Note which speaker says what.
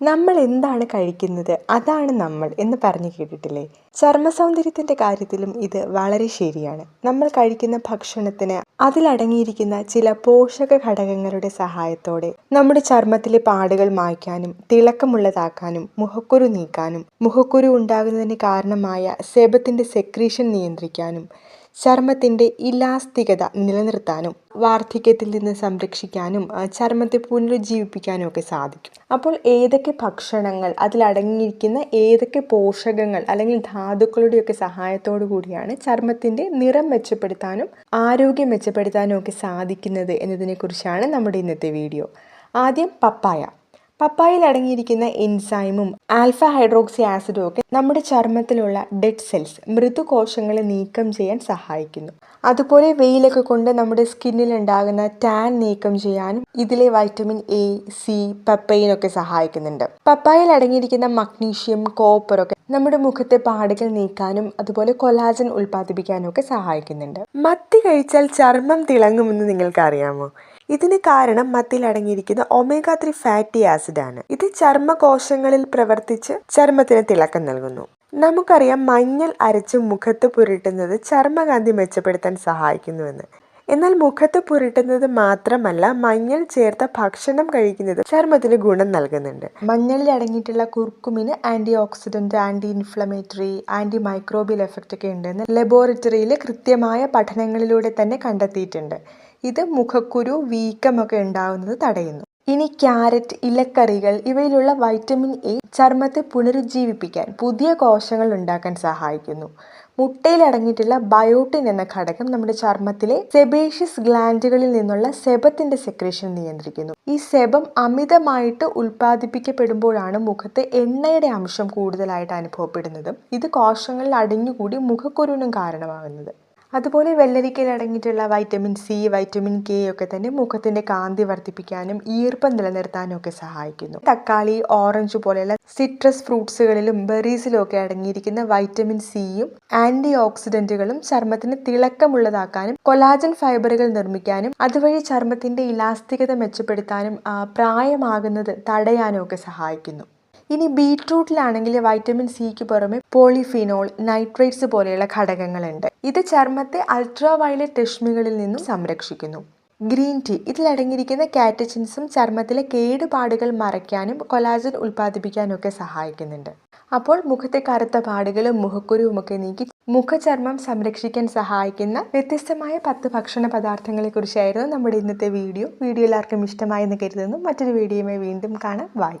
Speaker 1: നമ്മൾ എന്താണ് കഴിക്കുന്നത്? അതാണ് നമ്മൾ എന്ന് പറഞ്ഞു കേട്ടിട്ടില്ലേ? ചർമ്മ സൗന്ദര്യത്തിന്റെ കാര്യത്തിലും ഇത് വളരെ ശരിയാണ്. നമ്മൾ കഴിക്കുന്ന ഭക്ഷണത്തിന് അതിലടങ്ങിയിരിക്കുന്ന ചില പോഷക ഘടകങ്ങളുടെ സഹായത്തോടെ നമ്മുടെ ചർമ്മത്തിലെ പാടുകൾ മായ്ക്കാനും തിളക്കമുള്ളതാക്കാനും മുഖക്കുരു നീക്കാനും മുഖക്കുരു ഉണ്ടാകുന്നതിന് കാരണമായ സെബത്തിന്റെ സെക്രീഷൻ നിയന്ത്രിക്കാനും ചർമ്മത്തിന്റെ ഇലാസ്തികത നിലനിർത്താനും വാർദ്ധക്യത്തിൽ നിന്ന് സംരക്ഷിക്കാനും ചർമ്മത്തെ പുനരുജ്ജീവിപ്പിക്കാനും ഒക്കെ സാധിക്കും. അപ്പോൾ ഏതൊക്കെ ഭക്ഷണങ്ങൾ അതിലടങ്ങിയിരിക്കുന്ന ഏതൊക്കെ പോഷകങ്ങൾ അല്ലെങ്കിൽ ധാതുക്കളുടെയൊക്കെ സഹായത്തോടു കൂടിയാണ് ചർമ്മത്തിന്റെ നിറം മെച്ചപ്പെടുത്താനും ആരോഗ്യം മെച്ചപ്പെടുത്താനും ഒക്കെ സാധിക്കുന്നത് എന്നതിനെക്കുറിച്ചാണ് നമ്മുടെ ഇന്നത്തെ വീഡിയോ. ആദ്യം പപ്പായ. പപ്പായയിൽ അടങ്ങിയിരിക്കുന്ന എൻസൈമും ആൽഫ ഹൈഡ്രോക്സി ആസിഡും ഒക്കെ നമ്മുടെ ചർമ്മത്തിലുള്ള ഡെഡ് സെൽസ് മൃദുകോശങ്ങളെ നീക്കം ചെയ്യാൻ സഹായിക്കുന്നു. അതുപോലെ വെയിലൊക്കെ കൊണ്ട് നമ്മുടെ സ്കിന്നിൽ ഉണ്ടാകുന്ന ടാൻ നീക്കം ചെയ്യാനും ഇതിലെ വൈറ്റമിൻ എ സി പപ്പയിനൊക്കെ സഹായിക്കുന്നുണ്ട്. പപ്പായയിൽ അടങ്ങിയിരിക്കുന്ന മഗ്നീഷ്യം കോപ്പർ ഒക്കെ നമ്മുടെ മുഖത്തെ പാടുകൾ നീക്കാനും അതുപോലെ കൊലാജൻ ഉൽപ്പാദിപ്പിക്കാനും ഒക്കെ സഹായിക്കുന്നുണ്ട്. മത്തി കഴിച്ചാൽ ചർമ്മം തിളങ്ങുമെന്ന് നിങ്ങൾക്ക് അറിയാമോ ഇതിന് കാരണം മത്തിയിൽ അടങ്ങിയിരിക്കുന്ന ഒമേഗ ത്രീ ഫാറ്റി ആസിഡ് ആണ്. ഇത് ചർമ്മകോശങ്ങളിൽ പ്രവർത്തിച്ച് ചർമ്മത്തിന് തിളക്കം നൽകുന്നു. നമുക്കറിയാം മഞ്ഞൾ അരച്ച് മുഖത്ത് പുരട്ടുന്നത് ചർമ്മകാന്തി മെച്ചപ്പെടുത്താൻ സഹായിക്കുന്നുവെന്ന്. എന്നാൽ മുഖത്ത് പുരട്ടുന്നത് മാത്രമല്ല മഞ്ഞൾ ചേർത്ത ഭക്ഷണം കഴിക്കുന്നത് ചർമ്മത്തിന് ഗുണം നൽകുന്നുണ്ട്. മഞ്ഞളിൽ അടങ്ങിയിട്ടുള്ള കുർക്കുമിന് anti oxidant anti inflammatory anti microbial effect ഒക്കെ ഉണ്ടെന്ന് ലബോറട്ടറിയിലെ കൃത്യമായ പഠനങ്ങളിലൂടെ തന്നെ കണ്ടെത്തിയിട്ടുണ്ട്. ഇത് മുഖക്കുരു വീക്കമൊക്കെ ഉണ്ടാകുന്നത് തടയുന്നു. ഇനി ക്യാരറ്റ് ഇലക്കറികൾ ഇവയിലുള്ള വൈറ്റമിൻ എ ചർമ്മത്തെ പുനരുജ്ജീവിപ്പിക്കാൻ പുതിയ കോശങ്ങൾ ഉണ്ടാക്കാൻ സഹായിക്കുന്നു. മുട്ടയിൽ അടങ്ങിയിട്ടുള്ള ബയോട്ടിൻ എന്ന ഘടകം നമ്മുടെ ചർമ്മത്തിലെ സെബേഷ്യസ് ഗ്ലാൻഡുകളിൽ നിന്നുള്ള സെബത്തിന്റെ സെക്രേഷൻ നിയന്ത്രിക്കുന്നു. ഈ സെബം അമിതമായിട്ട് ഉൽപ്പാദിപ്പിക്കപ്പെടുമ്പോഴാണ് മുഖത്ത് എണ്ണയുടെ അംശം കൂടുതലായിട്ട് അനുഭവപ്പെടുന്നതും. ഇത് കോശങ്ങളിൽ അടിഞ്ഞുകൂടി മുഖക്കുരുവിനും കാരണമാകുന്നത്. അതുപോലെ വെള്ളരിക്കയിൽ അടങ്ങിയിട്ടുള്ള വൈറ്റമിൻ സി വൈറ്റമിൻ കെ ഒക്കെ തന്നെ മുഖത്തിന്റെ കാന്തി വർദ്ധിപ്പിക്കാനും ഈർപ്പം നിലനിർത്താനും ഒക്കെ സഹായിക്കുന്നു. തക്കാളി ഓറഞ്ച് പോലെയുള്ള സിട്രസ് ഫ്രൂട്ട്സുകളിലും ബെറീസിലും ഒക്കെ അടങ്ങിയിരിക്കുന്ന വൈറ്റമിൻ സിയും ആന്റി ഓക്സിഡന്റുകളും ചർമ്മത്തിന് തിളക്കമുള്ളതാക്കാനും കൊലാജൻ ഫൈബറുകൾ നിർമ്മിക്കാനും അതുവഴി ചർമ്മത്തിന്റെ ഇലാസ്തികത മെച്ചപ്പെടുത്താനും പ്രായമാകുന്നത് തടയാനും ഒക്കെ സഹായിക്കുന്നു. ഇനി ബീട്രൂട്ടിലാണെങ്കിൽ വൈറ്റമിൻ സിക്ക് പുറമെ പോളിഫിനോൾ നൈട്രേറ്റ്സ് പോലെയുള്ള ഘടകങ്ങളുണ്ട്. ഇത് ചർമ്മത്തെ അൾട്രാ വയലറ്റ് രശ്മികളിൽ നിന്നും സംരക്ഷിക്കുന്നു. ഗ്രീൻ ടീ ഇതിലടങ്ങിയിരിക്കുന്ന കാറ്റച്ചിൻസും ചർമ്മത്തിലെ കേടുപാടുകൾ മറയ്ക്കാനും കൊലാജൻ ഉൽപ്പാദിപ്പിക്കാനും ഒക്കെ സഹായിക്കുന്നുണ്ട്. അപ്പോൾ മുഖത്തെ കറുത്ത പാടുകളും മുഖക്കുരുവും ഒക്കെ നീക്കി മുഖചർമ്മം സംരക്ഷിക്കാൻ സഹായിക്കുന്ന വ്യത്യസ്തമായ പത്ത് ഭക്ഷണ പദാർത്ഥങ്ങളെ കുറിച്ചായിരുന്നു നമ്മുടെ ഇന്നത്തെ വീഡിയോ. വീഡിയോ എല്ലാവർക്കും ഇഷ്ടമായെന്ന് കരുതുന്നു. മറ്റൊരു വീഡിയോയുമായി വീണ്ടും കാണാം. ബൈ